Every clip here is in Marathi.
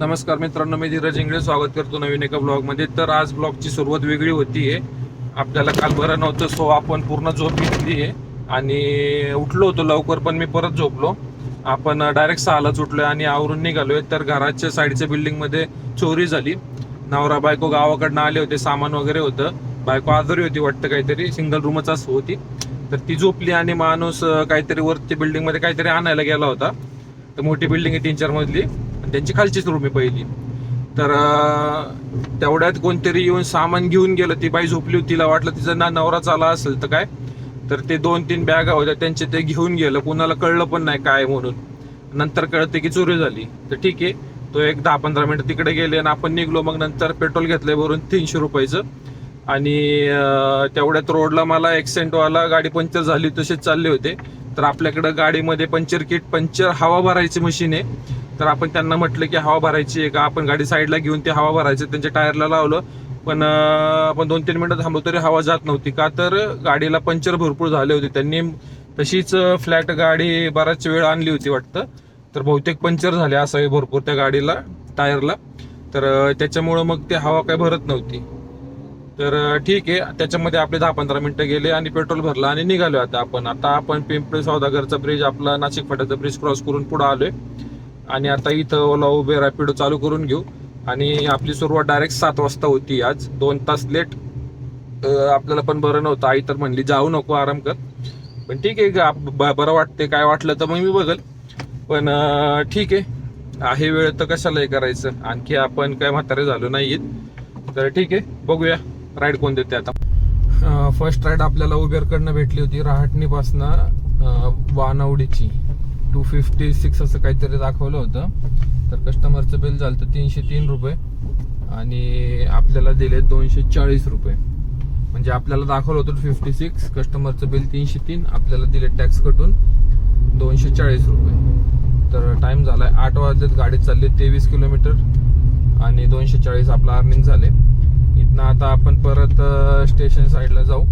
नमस्कार मित्रांनो मी धीरज इंगळे. स्वागत करतो नवीन एका ब्लॉगमध्ये तर आज ब्लॉगची सुरुवात वेगळी होतीये आपल्याला काल बरं नव्हतं सो आपण पूर्ण झोप घेतली आहे. आणि उठलो होतो लवकर पण मी परत झोपलो. आपण डायरेक्ट सहालाच उठलोय आणि आवरून निघालोय. तर घराच्या साईडच्या बिल्डिंगमध्ये चोरी झाली. नवरा बायको गावाकडनं आले होते सामान वगैरे होतं. बायको आजारी होती वाटतं काहीतरी सिंगल रूमच होती. तर ती झोपली आणि माणूस काहीतरी वरती बिल्डिंगमध्ये काहीतरी आणायला गेला होता. तर मोठी बिल्डिंग आहे तीन चार मजली. त्यांची खालचीच रूम आहे पहिली. तर तेवढ्यात कोणतरी येऊन सामान घेऊन गेलं. ती बाई झोपली होती तिला वाटलं तिचा ना नवरा चाला असेल तर काय? तर ते दोन तीन बॅगा होत्या त्यांचे ते घेऊन गेलं. कुणाला कळलं पण नाही काय म्हणून. नंतर कळते की चोरी झाली. तर ठीक आहे तो एक दहा पंधरा मिनिटं तिकडे गेले आणि आपण निघलो. मग नंतर पेट्रोल घेतलंय भरून तीनशे रुपयाचं. आणि तेवढ्यात रोडला मला एक्सेंटवाला गाडी पंक्चर झाली तसेच चालले होते. तर आपल्याकडं गाडीमध्ये पंक्चर किट पंक्चर हवा भरायची मशीन आहे. तर आपण त्यांना म्हटलं की हवा भरायची आहे का? आपण गाडी साईडला घेऊन ते हवा भरायचं त्यांच्या टायरला लावलं. पण आपण दोन तीन मिनिटं थांबलो तरी हवा जात नव्हती. का तर गाडीला पंक्चर भरपूर झाले होते. त्यांनी तशीच फ्लॅट गाडी बराच वेळ आणली होती वाटतं. तर बहुतेक पंक्चर झाले असावे भरपूर त्या गाडीला टायरला तर त्याच्यामुळं मग ते हवा काय भरत नव्हती. तर ठीक आहे. त्याच्यामध्ये आपले दहा पंधरा मिनिटं गेले आणि पेट्रोल भरलं आणि निघालो आता आपण. आता आपण पिंपळे सौदागरचा ब्रिज आपला नाशिक फाट्याचा ब्रिज क्रॉस करून पुढे आलोय. आणि आता इथं ओला उबे रॅपिडो चालू करून घेऊ. आणि आपली सुरुवात डायरेक्ट सात वाजता होती आज. दोन तास लेट आपल्याला पण बरं नव्हतं. आई तर म्हणली जाऊ नको आराम कर. पण ठीक आहे गा- ब- बरं वाटते काय वाटलं तर मग मी बघल. पण ठीक आहे. आहे वेळ तर कशाला हे करायचं. आणखी आपण काय म्हातारे झालो नाहीत तर ठीक आहे बघूया. राईड कोण देते आता. फर्स्ट राईड आपल्याला उबेरकडनं भेटली होती. रहाटणीपासनं वानवडीची. टू फिफ्टी सिक्स असं काहीतरी दाखवलं होतं. तर कस्टमरचं बिल झालं तर तीनशे तीन रुपये आणि आपल्याला दिले दोनशे चाळीस रुपये. म्हणजे आपल्याला दाखवलं होतं फिफ्टी सिक्स कस्टमरचं बिल तीनशे तीन आपल्याला दिले टॅक्स कटून दोनशे चाळीस रुपये. तर टाइम आहे आठ वाजलेत गाडी चालली तेवीस किलोमीटर आणि दोनशे चाळीस आपला अर्निंग झाले. इथनं आता आपण परत स्टेशन साईडला जाऊ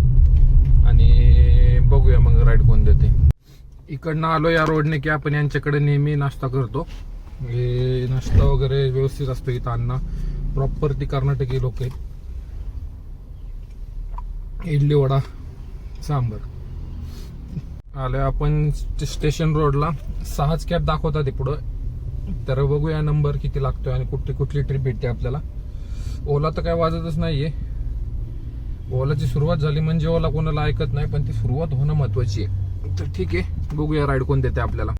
आणि बघूया मग राईड कोण देते इकडनं आलो या रोडने की आपण यांच्याकडे नेहमी नाश्ता करतो. हे नाश्ता वगैरे व्यवस्थित असतो इथं अन्न. प्रॉपर ती कर्नाटकी लोक इडली वडा सांबर. आलो आपण स्टेशन रोडला सहाच कॅब दाखवतात ते पुढं. तर बघूया नंबर किती लागतोय आणि कुठली कुठली ट्रिप भेटते आपल्याला. ओला तर काय वाजतच नाहीये. ओलाची सुरुवात झाली म्हणजे ओला कोणाला ऐकत नाही पण ती सुरुवात होणं महत्वाची आहे. तर ठीक आहे बघूया राईड कोण देते आपल्याला.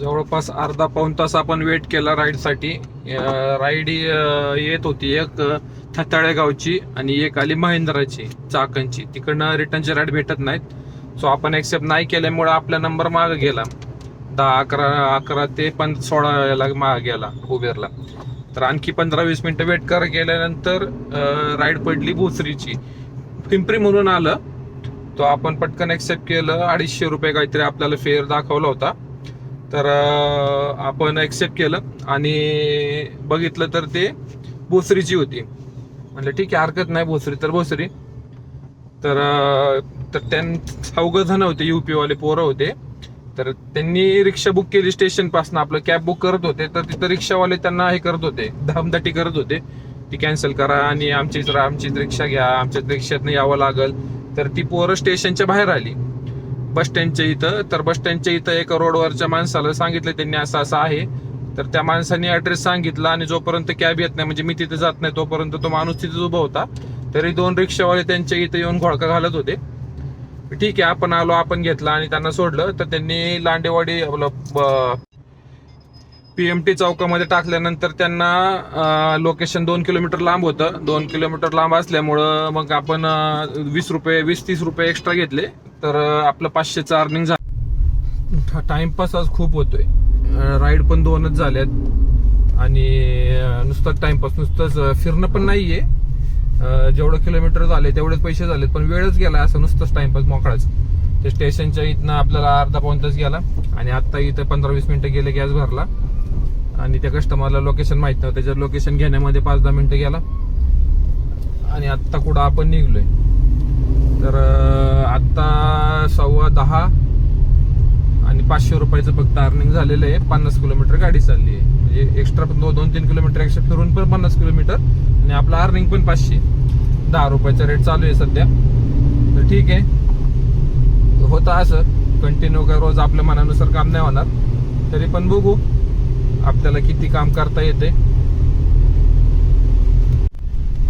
जवळपास अर्धा पाऊन तास आपण वेट केला राईडसाठी राईड येत होती एक थताळेगावची थताळे गावची आणि एक आली महेंद्राची चाकणची. तिकडनं रिटर्नची राईड भेटत नाहीत. सो आपण एक्सेप्ट नाही केल्यामुळे आपला नंबर मागं गेला. दहा अकरा अकरा ते पण सोळा याला मागे गेला उबेरला. तर आणखी पंधरा वीस मिनिटं वेट कर गेल्यानंतर राईड पडली भोसरीची. पिंपरी म्हणून आलं. तो आपण पटकन एक्सेप्ट केलं. अडीचशे रुपये काहीतरी आपल्याला फेअर दाखवला होता. तर आपण एक्सेप्ट केलं. आणि बघितलं तर ते भोसरीची होती. म्हणलं ठीक आहे हरकत नाही भोसरी तर भोसरी. तर तर त्यां चौघ जण होते युपी वाले पोरं होते. तर त्यांनी रिक्षा बुक केली स्टेशनपासून. आपलं कॅब बुक करत होते. तर तिथं रिक्षावाले त्यांना हे करत होते. धामदाटी करत होते. ती कॅन्सल करा आणि आमचीच आमचीच रिक्षा घ्या. आमच्याच रिक्षातनं यावं लागल. तर ती पोरं स्टेशनच्या बाहेर आली. बस स्टँडच्या इथं. तर बस स्टँडच्या इथं एका रोडवरच्या माणसाला सांगितलं त्यांनी असं असं आहे. तर त्या माणसाने ऍड्रेस सांगितला आणि जोपर्यंत कॅब येत नाही म्हणजे मी तिथे जात नाही तोपर्यंत तो माणूस तिथे उभा होता. तरी दोन रिक्षावाले त्यांच्या इथं येऊन घोळका घालत होते. ठीक आहे आपण आलो आपण घेतला आणि त्यांना सोडलं. तर त्यांनी लांडेवाडी आपलं पीएमटी चौकामध्ये टाकल्यानंतर त्यांना लोकेशन दोन किलोमीटर लांब होतं. दोन किलोमीटर लांब असल्यामुळं मग आपण वीस रुपये वीस तीस रुपये एक्स्ट्रा घेतले. तर आपलं पाचशेचं अर्निंग झालं टाइमपास आज खूप होतोय. राईड पण दोनच झाल्यात. आणि नुसतं टाइमपास नुसतंच फिरणं पण नाहीये. जेवढं किलोमीटर झाले तेवढेच पैसे झालेत. पण वेळच गेला असं नुसतंच टाइमपास मोकळाच. ते स्टेशनच्या इथनं आपल्याला अर्धा पाऊन तास गेला. आणि आता इथं पंधरा वीस मिनिटं गेले गॅस भरला. आणि त्या कस्टमरला लोकेशन माहीत नव्हतं. त्याच्यावर लोकेशन घेण्यामध्ये पाच दहा मिनिटं गेला. आणि आत्ता कुठं आपण निघलोय. तर आत्ता सव्वा दहा आणि पाचशे रुपयाचं फक्त अर्निंग झालेलं आहे. पन्नास किलोमीटर गाडी चालली आहे. म्हणजे एक्स्ट्रा दोन तीन किलोमीटर एक्स्ट्रा फिरून पण पन्नास किलोमीटर. आणि आपलं अर्निंग पण पाचशे. दहा रुपयाचा रेट चालू आहे सध्या. तर ठीक आहे. होतं असं. कंटिन्यू काय रोज आपल्या मनानुसार काम नाही होणार. तरी पण बघू. आपल्याला किती काम करता येते?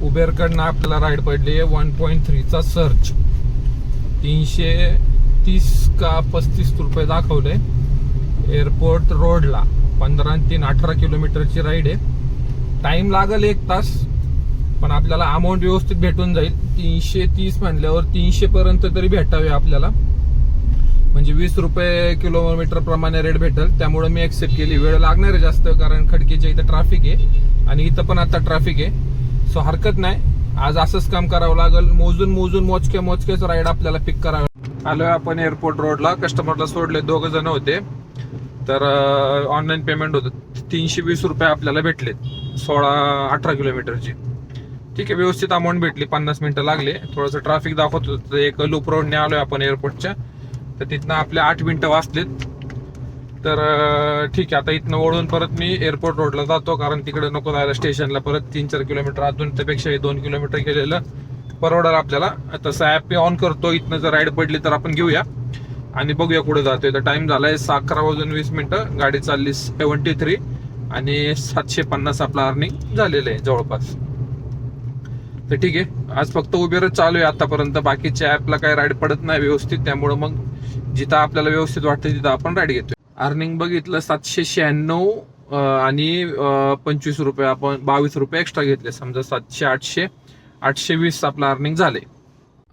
उबेरकडनं आपल्याला राईड पडली आहे वन पॉईंट थ्रीचा सर्च तीनशे तीस का पस्तीस रुपये दाखवले. एअरपोर्ट रोडला पंधरा आणि तीन अठरा किलोमीटरची राईड आहे. टाइम लागेल एक तास पण आपल्याला अमाऊंट व्यवस्थित भेटून जाईल. तीनशे तीस म्हणल्यावर तीनशे पर्यंत तरी भेटावे आपल्याला. म्हणजे वीस रुपये किलोमीटर प्रमाणे रेट भेटेल. त्यामुळे मी एक्सेप्ट केली. वेळ लागणार आहे जास्त कारण खडकीच्या इथं ट्रॅफिक आहे आणि इथं पण आता ट्रॅफिक आहे. सो हरकत नाही. आज असंच काम करावं लागेल. मोजून मोजून मोजके मोजकेच राईड आपल्याला पिक करावं आलो आपण एअरपोर्ट रोडला कस्टमरला सोडले. दोघ जण होते. तर ऑनलाईन पेमेंट होतं. तीनशे वीस रुपये आपल्याला भेटलेत. सोळा अठरा किलोमीटरची ठीक आहे. व्यवस्थित अमाऊंट भेटली. पन्नास मिनिटं लागले. थोडंसं ट्रॅफिक दाखवत होतं. एक लूप रोडने आलोय आपण एअरपोर्टच्या तर तिथनं आपले आठ मिनिटं वाचलेत. तर ठीक आहे आता इथनं ओढून परत मी एअरपोर्ट रोडला जातो कारण तिकडे नको जायला स्टेशनला परत तीन चार किलोमीटर अजून त्यापेक्षा दोन किलोमीटर गेलेलं परवडेल आपल्याला. तसं ॲप मी ऑन करतो इथनं जर राईड पडली तर आपण घेऊया. आणि बघूया कुठे जातोय. तर टाइम झालाय अकरा वाजून वीस मिनिटं. गाडी चालली सेवन्टी थ्री आणि सातशे पन्नास आपलं अर्निंग झालेलं आहे जवळपास. तर ठीक आहे आज फक्त उबेरच चालू आहे आतापर्यंत. बाकीच्या ऍपला काही राईड पडत नाही व्यवस्थित. त्यामुळे मग जिथं आपल्याला व्यवस्थित वाटतं तिथं आपण राईड घेतोय. अर्निंग बघितलं सातशे शहाण्णव आणि पंचवीस रुपये आपण बावीस रुपये एक्स्ट्रा घेतले. समजा सातशे आठशे आठशे वीस आपलं अर्निंग झाले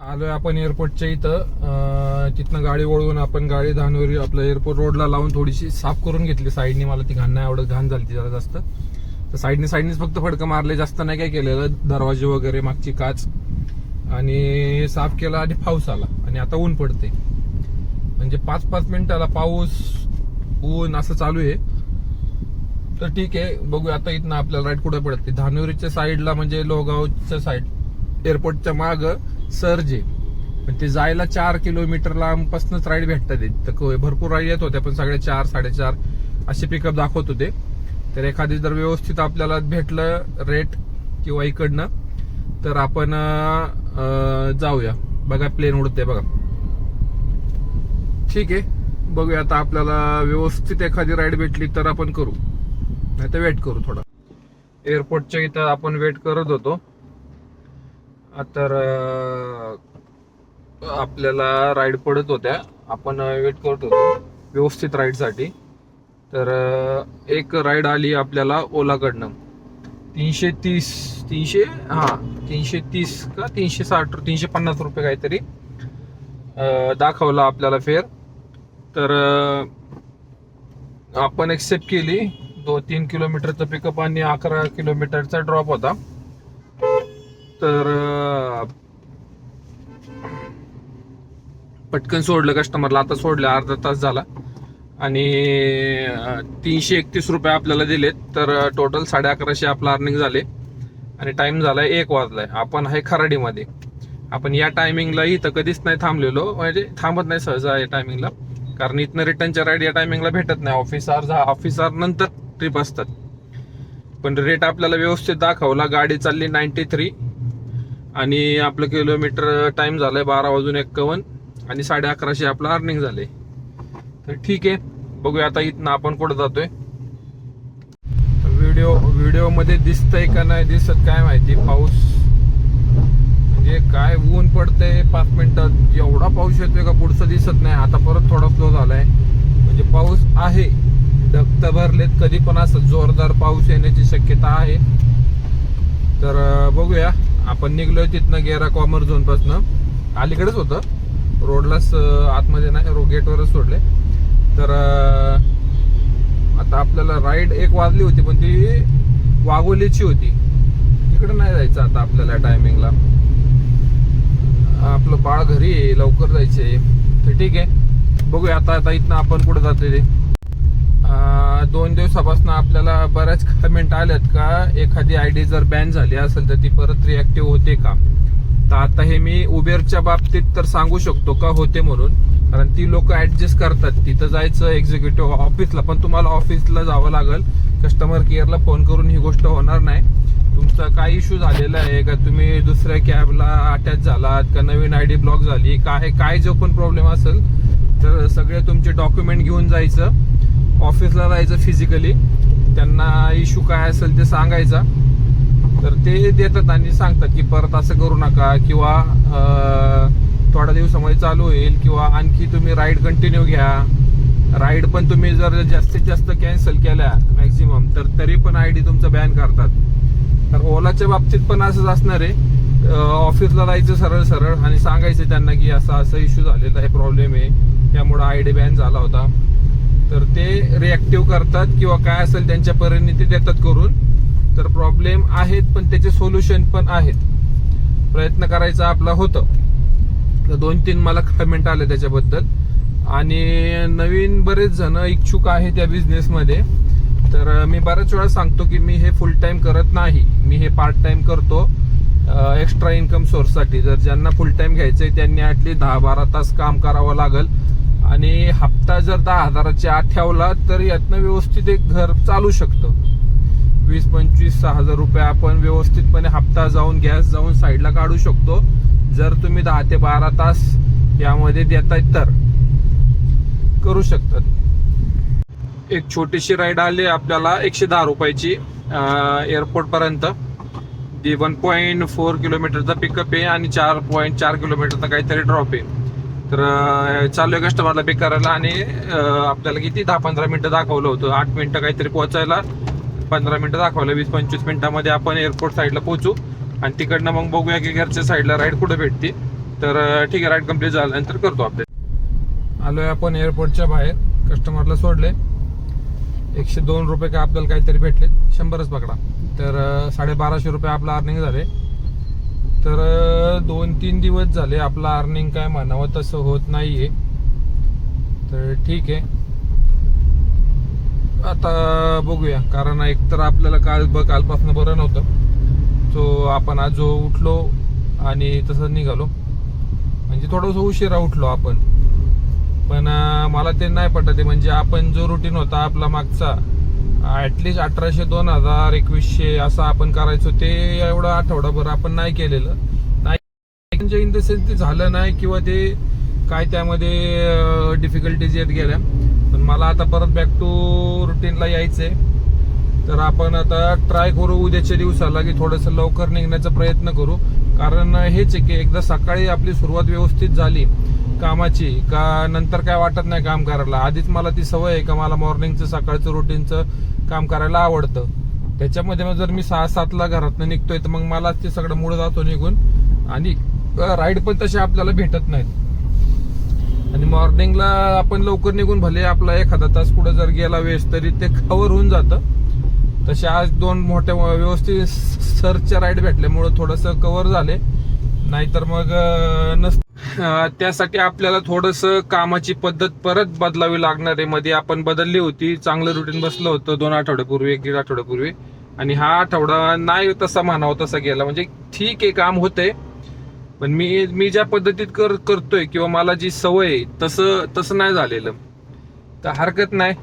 आलोय आपण एअरपोर्टच्या इथं. तिथनं गाडी वळवून आपण गाडी धानवरी आपलं एअरपोर्ट रोडला लावून थोडीशी साफ करून घेतली. साईडने मला ती घाण नाही आवडत घाण झाली ती जरा जास्त. तर साईडने साईडनेच फक्त फडकं मारले जास्त नाही काय केलेलं. दरवाजे वगैरे मागची काच. आणि साफ केला आणि पाऊस आला. आणि आता ऊन पडते म्हणजे पाच पाच मिनिटाला पाऊस ऊन असं चालू आहे. तर ठीक आहे बघूया आता इथनं आपल्याला राईट कुठे पडते धानोरीच्या साईडला म्हणजे लोहगावच्या साईड एअरपोर्टच्या माग सर्ज आहे. पण ते जायला चार किलोमीटर लांबपासूनच राईड भेटतात तर भरपूर राईड येत होत्या पण सगळे चार साडेचार असे पिकअप दाखवत होते. तर एखादी जर व्यवस्थित आपल्याला भेटलं रेट किंवा इकडनं तर आपण जाऊया. बघा प्लेन उडते बघा. ठीक आहे. बघूया आता आपल्याला व्यवस्थित एखादी राईड भेटली तर आपण करू. नाही तर वेट करू थोडा. एअरपोर्टच्या इथं आपण वेट करत होतो. तर आपल्याला राईड पडत होत्या. आपण वेट करत होतो. व्यवस्थित राईडसाठी तर एक राईड आली आपल्याला ओलाकडनं. तीनशे तीस तीनशे हां तीनशे तीस का तीनशे साठ तीनशे पन्नास रुपये काहीतरी दाखवला आपल्याला फेअर तर आपण एक्सेप्ट केली. दोन तीन किलोमीटरचा पिकअप आणि अकरा किलोमीटरचा ड्रॉप होता. तर पटकन सोडलं कस्टमरला आता सोडलं अर्धा तास झाला. आणि तीनशे एकतीस रुपये आपल्याला दिलेत. तर टोटल साडे अकराशे आपलं अर्निंग झाले. आणि टाईम झालाय एक वाजलाय. आपण आहे खराडीमध्ये. आपण या टायमिंगला इथं कधीच नाही थांबलेलो. म्हणजे थांबत नाही सहजा या टायमिंगला कारण इथनं रिटर्नच्या राईड या टायमिंगला भेटत नाही. ऑफिस आवर ऑफिस नंतर ट्रिप असतात. पण रेट आपल्याला व्यवस्थित दाखवला. गाडी चालली नाईन्टी थ्री आणि आपलं किलोमीटर टाइम आहे बारा वाजून एक्कावन्न आणि साडे अकराशे आपलं अर्निंग झाले तर ठीक आहे. बघूया आता इथनं आपण कुठं जातोय. व्हिडिओ व्हिडिओमध्ये दिसतंय का नाही दिसत काय माहिती. पाऊस म्हणजे काय ऊन पडतंय पाच मिनिटात? एवढा पाऊस येतोय का पुढचं दिसत नाही? आता परत थोडा स्लो झालाय. म्हणजे पाऊस आहे. ढगत भरलेत कधी पण असं जोरदार पाऊस येण्याची शक्यता आहे. तर बघूया. आपण निघलोय तिथनं गेरा कॉमर झोन अलीकडेच होतं. रोडलाच आतमध्ये नाही रो गेटवरच सोडले तर आता आपल्याला राईड एक वाजली होती पण ती वाघोलीची होती. तिकडे नाही जायचं आता आपल्याला टायमिंगला आपलं बाळ घरी आहे लवकर जायचे तर ठीक आहे. बघूया आता आता इथनं आपण कुठं जाते ते. दोन दिवसापासून आपल्याला बऱ्याच कमेंट आल्यात का एखादी आय डी जर बॅन झाली असेल तर ती परत रिॲक्टिव्ह होते का? तर आता हे मी उबेरच्या बाबतीत तर सांगू शकतो का होते म्हणून. कारण ती लोक ऍडजस्ट करतात. तिथं जायचं एक्झिक्युटिव्ह ऑफिसला पण तुम्हाला ऑफिसला जावं लागेल. कस्टमर केअरला फोन करून ही गोष्ट होणार नाही. तुमचा काय इश्यू झालेला आहे? का तुम्ही दुसऱ्या कॅबला अटॅच झालात? का नवीन आय डी ब्लॉक झाली? काय काय जो पण प्रॉब्लेम असेल? तर सगळे तुमचे डॉक्युमेंट घेऊन जायचं. ऑफिसला जायचं फिजिकली त्यांना इश्यू काय असेल ते सांगायचा. तर ते देतात आणि सांगतात की परत असं करू नका किंवा थोडा थोड्या दिवसामध्ये चालू होईल किंवा आणखी तुम्ही राईड कंटिन्यू घ्या. राईड पण तुम्ही जर जास्तीत जास्त कॅन्सल केल्या मॅक्झिमम तर तरी पण आय डी तुमचं बॅन करतात. तर ओलाच्या बाबतीत पण असंच असणार आहे. ऑफिसला जायचं सरळ सरळ आणि सांगायचं त्यांना की असा असं इश्यू झालेला आहे प्रॉब्लेम आहे. त्यामुळं आय डी बॅन झाला होता. तर ते रिॲक्टिव्ह करतात किंवा काय असेल त्यांच्या परीने ते देतात करून. तर प्रॉब्लेम आहेत पण त्याचे सोल्युशन पण आहेत. प्रयत्न करायचा आपला होतं. तर दोन तीन मला कमेंट आले त्याच्याबद्दल. आणि नवीन बरेच जण इच्छुक आहे त्या बिझनेसमध्ये तर मी बऱ्याच वेळा सांगतो की मी हे फुल टाईम करत नाही. मी हे पार्ट टाईम करतो एक्स्ट्रा इन्कम सोर्ससाठी जर ज्यांना फुल टाइम घ्यायचंय त्यांनी ॲटली दहा बारा तास काम करावं लागल. आणि हप्ता जर दहा हजाराच्या आत ठेवला तर यातनं व्यवस्थित एक घर चालू शकतं. वीस पंचवीस सहा हजार रुपये आपण व्यवस्थितपणे हप्ता जाऊन गॅस जाऊन साईडला काढू शकतो. जर तुम्ही दहा ते बारा तास यामध्ये देताय तर करू शकतात. एक छोटीशी राईड आली आपल्याला एकशे दहा रुपयाची एअरपोर्ट पर्यंत. वन पॉईंट फोर किलोमीटरचा पिकअप आहे आणि चार पॉईंट चार किलोमीटरचा काहीतरी ड्रॉप आहे. तर चालू आहे कस्टमरला पिक करायला आणि आपल्याला किती? दहा पंधरा मिनिटं दाखवलं होतं. आठ मिनिटं काहीतरी पोहोचायला पंधरा मिनिटं दाखवलं. वीस पंचवीस मिनिटामध्ये आपण एअरपोर्ट साईडला पोहोचू. आणि तिकडनं मग बघूया की घरच्या साईडला राईड कुठं भेटते. तर ठीक आहे राईड कंप्लीट झाल्यानंतर करतो अपडेट आलोय आपण एअरपोर्टच्या बाहेर. कस्टमरला सोडले एकशे दोन रुपये काय आपल्याला काहीतरी भेटले शंभरच पकडा. तर साडेबाराशे रुपये आपलं अर्निंग झाले. तर दोन तीन दिवस झाले आपलं अर्निंग काय म्हणावं तसं होत नाहीये. तर ठीक आहे. आता बघूया. कारण एकतर आपल्याला काल ब कालपासून बरं नव्हतं. सो आपण आज जो उठलो आणि तसं निघालो. म्हणजे थोडंसं उशिरा उठलो आपण. पण मला ते नाही पटत आहे. म्हणजे आपण जो रुटीन होता आपला मागचा ॲटलिस्ट अठराशे दोन हजार एकवीसशे असं आपण करायचो ते एवढं आठवडाभर आपण नाही केलेलं. नाही म्हणजे इन द सेन्स ते झालं नाही किंवा ते काय त्यामध्ये डिफिकल्टीज येत गेल्या. पण मला आता परत बॅक टू रुटीनला यायचंय. तर आपण आता ट्राय करू उद्याच्या दिवसाला की थोडंसं लवकर निघण्याचा प्रयत्न करू. कारण हेच आहे की एकदा सकाळी आपली सुरुवात व्यवस्थित झाली कामाची का नंतर काय वाटत नाही काम करायला? आधीच मला ती सवय आहे का मला मॉर्निंगचं सकाळचं रुटीनचं काम करायला आवडतं. त्याच्यामध्ये मग जर मी सहा सातला घरातनं निघतोय तर मग मला ते सगळं मूळ जातो निघून. आणि राईड पण तसे आपल्याला भेटत नाहीत. आणि मॉर्निंगला आपण लवकर निघून भले आपला एखादा तास पुढे जर गेला वेळेस तरी ते कव्हर होऊन जातं. तसे आज दोन मोठ्या व्यवस्थित सरच्या राईड भेटल्यामुळं थोडंसं कव्हर झाले. नाहीतर मग नसतं. त्यासाठी आपल्याला थोडस कामाची पद्धत परत बदलावी लागणार आहे. मध्ये आपण बदलली होती. चांगलं रुटीन बसलं होतं दोन आठवड्यापूर्वी एक दीड आठवड्यापूर्वी. आणि हा आठवडा नाही तसा म्हणावा तसा गेला. म्हणजे ठीक आहे काम होतंय. पण मी मी ज्या पद्धतीत कर करतोय किंवा मला जी सवय आहे तसं तसं नाही झालेलं. तर हरकत नाही.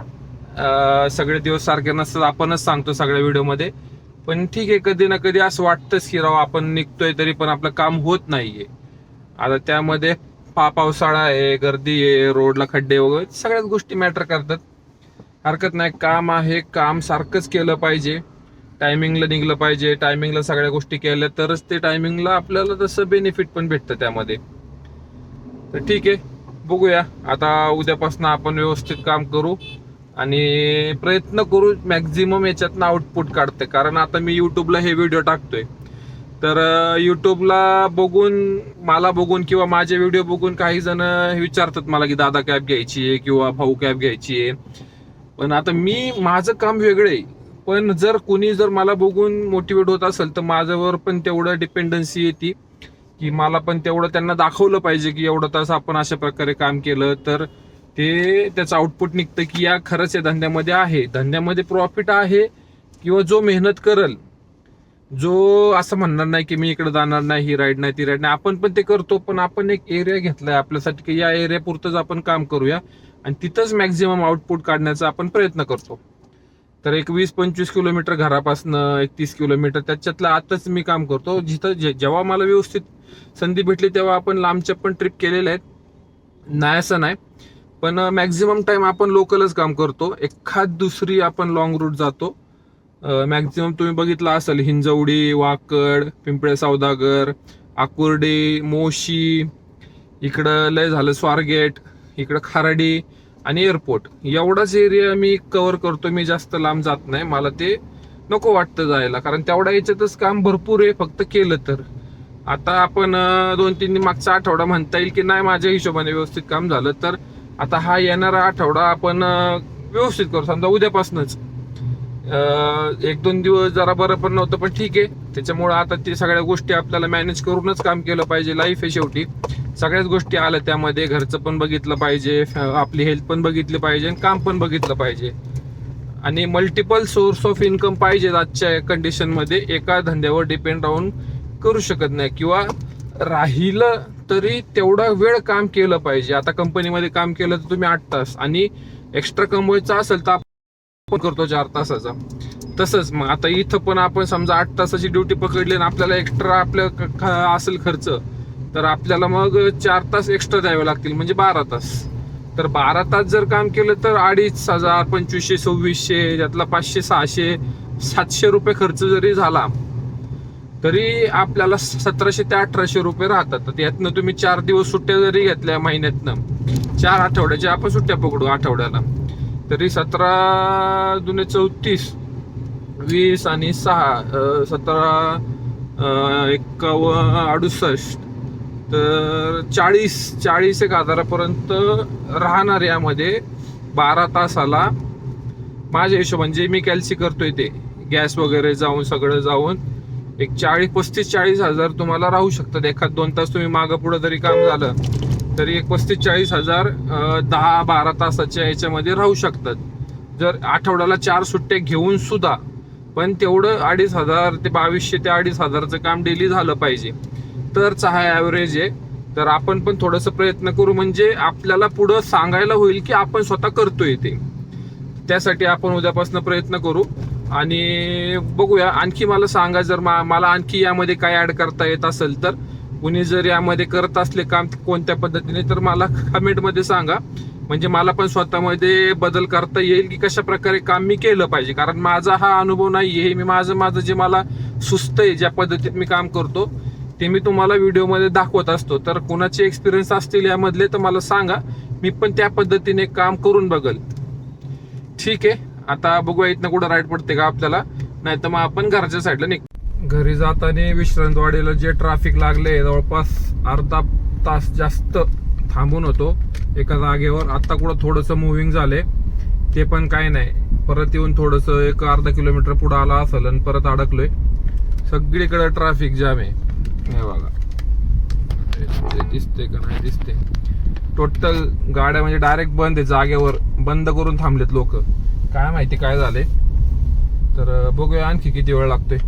सगळे दिवस सारखे नसतात आपणच सांगतो सगळ्या व्हिडिओमध्ये. पण ठीक आहे कधी ना कधी असं वाटतंच की राव आपण निघतोय तरी पण आपलं काम होत नाहीये. आता त्यामध्ये पा पावसाळा आहे गर्दी आहे रोडला खड्डे वगैरे सगळ्याच गोष्टी मॅटर करतात. हरकत नाही काम आहे काम सारखंच केलं पाहिजे. टायमिंगला निघलं पाहिजे टायमिंगला सगळ्या गोष्टी केल्या तरच ते टायमिंगला आपल्याला तसं बेनिफिट पण भेटतं त्यामध्ये. तर ठीक आहे बघूया. आता उद्यापासून आपण व्यवस्थित काम करू आणि प्रयत्न करू मॅक्झिमम याच्यातनं आउटपुट काढते. कारण आता मी युट्यूबला हे व्हिडिओ टाकतोय. तर युट्यूबला बघून मला बघून किंवा माझे व्हिडिओ बघून काही जण विचारतात मला की दादा कॅब घ्यायची आहे किंवा भाऊ कॅब घ्यायची आहे? पण आता मी माझं काम वेगळं आहे. पण जर कोणी जर मला बघून मोटिवेट होत असेल तर माझ्यावर पण तेवढं डिपेंडन्सी येते की मला पण तेवढं त्यांना दाखवलं पाहिजे की एवढं तास आपण अशा प्रकारे काम केलं. तर ते त्याचं आउटपुट निघतं की या खरंच या धंद्यामध्ये आहे. धंद्यामध्ये प्रॉफिट आहे किंवा जो मेहनत करल जो असं म्हणणार नाही की मी इकडे जाणार नाही ही राईड नाही ती राईड नाही. आपण पण ते करतो पण आपण एक एरिया घेतलाय आपल्यासाठी की या एरिया पुरतच आपण काम करूया. आणि तिथंच मॅक्झिमम आउटपुट काढण्याचा आपण प्रयत्न करतो. तर एक वीस पंचवीस किलोमीटर घरापासनं एक तीस किलोमीटर त्याच्यातलं आताच मी काम करतो. जिथं जे- जेव्हा मला व्यवस्थित संधी भेटली तेव्हा आपण लांबच्या पण ट्रिप केलेल्या आहेत. नाही असं नाही. पण मॅक्झिमम टाइम आपण लोकलच काम करतो. एखाद दुसरी आपण लॉंग रूट जातो. मॅक्झिमम तुम्ही बघितलं असेल हिंजवडी वाकड पिंपळे सौदागर आकुर्डी मोशी इकडं लय झालं स्वारगेट इकडं खाराडी आणि एअरपोर्ट एवढाच एरिया मी कव्हर करतो मी जास्त लांब जात नाही. मला ते नको वाटतं जायला. कारण तेवढ्या याच्यातच काम भरपूर आहे फक्त केलं तर. आता आपण दोन तीन मागचा आठवडा म्हणता येईल की नाही माझ्या हिशोबाने व्यवस्थित काम झालं तर. आता हा येणारा आठवडा आपण व्यवस्थित करू. समजा उद्यापासूनच. एक दोन दिवस जरा बरं पण नव्हतं पण ठीक आहे. त्याच्यामुळे आता ते सगळ्या गोष्टी आपल्याला मॅनेज करूनच काम केलं पाहिजे. लाईफ आहे शेवटी. सगळ्याच गोष्टी आल्या त्यामध्ये. घरचं पण बघितलं पाहिजे. आपली हेल्थ पण बघितली पाहिजे आणि काम पण बघितलं पाहिजे. आणि मल्टिपल सोर्स ऑफ इन्कम पाहिजे आजच्या कंडिशनमध्ये एका धंद्यावर डिपेंड राहून करू शकत नाही. किंवा राहिलं तरी तेवढा वेळ काम केलं पाहिजे. आता कंपनीमध्ये काम केलं तर तुम्ही आठ तास. आणि एक्स्ट्रा कमवायचं असेल तर आपण करतो चार तासाचा. तसंच मग आता इथं पण आपण समजा आठ तासाची ड्युटी पकडली आणि आपल्याला एक्स्ट्रा आपल्या असेल खर्च तर आपल्याला मग चार तास एक्स्ट्रा द्यावे लागतील म्हणजे बारा तास. तर बारा तास जर काम केलं तर अडीच हजार पंचवीसशे सव्वीसशे त्यातला पाचशे सहाशे सातशे रुपये खर्च जरी झाला तरी आपल्याला सतराशे ते अठराशे रुपये राहतात. तर यातनं तुम्ही चार दिवस सुट्ट्या जरी घेतल्या महिन्यातनं चार आठवड्याच्या आपण सुट्ट्या पकडू आठवड्याला. तरी सतरा दुने चौतीस वीस आणि सहा सतरा अं, एक्कावन्न अडुसष्ट. तर चाळीस चाळीस एक हजारापर्यंत राहणार यामध्ये बारा तासाला. माझ्या हिशोबाने जे मी कॅल्सी करतोय ते गॅस वगैरे जाऊन सगळं जाऊन एक चाळीस पस्तीस चाळीस हजार तुम्हाला राहू शकतात. एखाद दोन तास तुम्ही मागं पुढं जरी काम झालं तरी एक पस्तीस चाळीस हजार दहा बारा तासाच्या याच्यामध्ये राहू शकतात. जर आठवड्याला चार सुट्ट्या घेऊन सुद्धा पण तेवढं अडीच हजार ते बावीसशे ते अडीच हजारचं काम डेली झालं पाहिजे. तरच हा ॲव्हरेज आहे. तर आपण पण थोडंसं प्रयत्न करू म्हणजे आपल्याला पुढं सांगायला होईल की आपण स्वतः करतोय ते. त्यासाठी आपण उद्यापासून प्रयत्न करू. आणि बघूया आणखी मला सांगा जर मा- मला आणखी यामध्ये काय ऍड करता येत असेल तर. कुणी जर यामध्ये करत असले काम कोणत्या पद्धतीने तर मला कमेंटमध्ये सांगा. म्हणजे मला पण स्वतःमध्ये बदल करता येईल की कशा प्रकारे काम मी केलं पाहिजे. कारण माझा हा अनुभव नाही आहे मी माझं माझं जे मला सुस्त आहे ज्या पद्धतीत मी काम करतो ते मी तुम्हाला व्हिडिओमध्ये दाखवत असतो. तर कोणाचे एक्सपिरियन्स असतील यामधले तर मला सांगा. मी पण त्या पद्धतीने काम करून बघल. ठीक आहे. आता बघूया इथनं कुठं राईट पडते का आपल्याला. नाही तर मग आपण घरच्या साईडला निघतो घरी जाताना विश्रांतवाडीला जे ट्रॅफिक लागले जवळपास अर्धा तास जास्त थांबून होतो एका जागेवर. आता कुठं थोडंसं मुव्हिंग झाले ते पण काय नाही. परत येऊन थोडंसं एक अर्धा किलोमीटर पुढं आला असेल आणि परत अडकलोय. सगळीकडे ट्रॅफिक जाम आहे. बघा. दिसते का नाही? दिसते टोटल गाड्या म्हणजे डायरेक्ट बंद आहे जागेवर. बंद करून थांबलेत लोक. काय माहिती काय झाले तर बघूया आणखी किती वेळ लागतोय.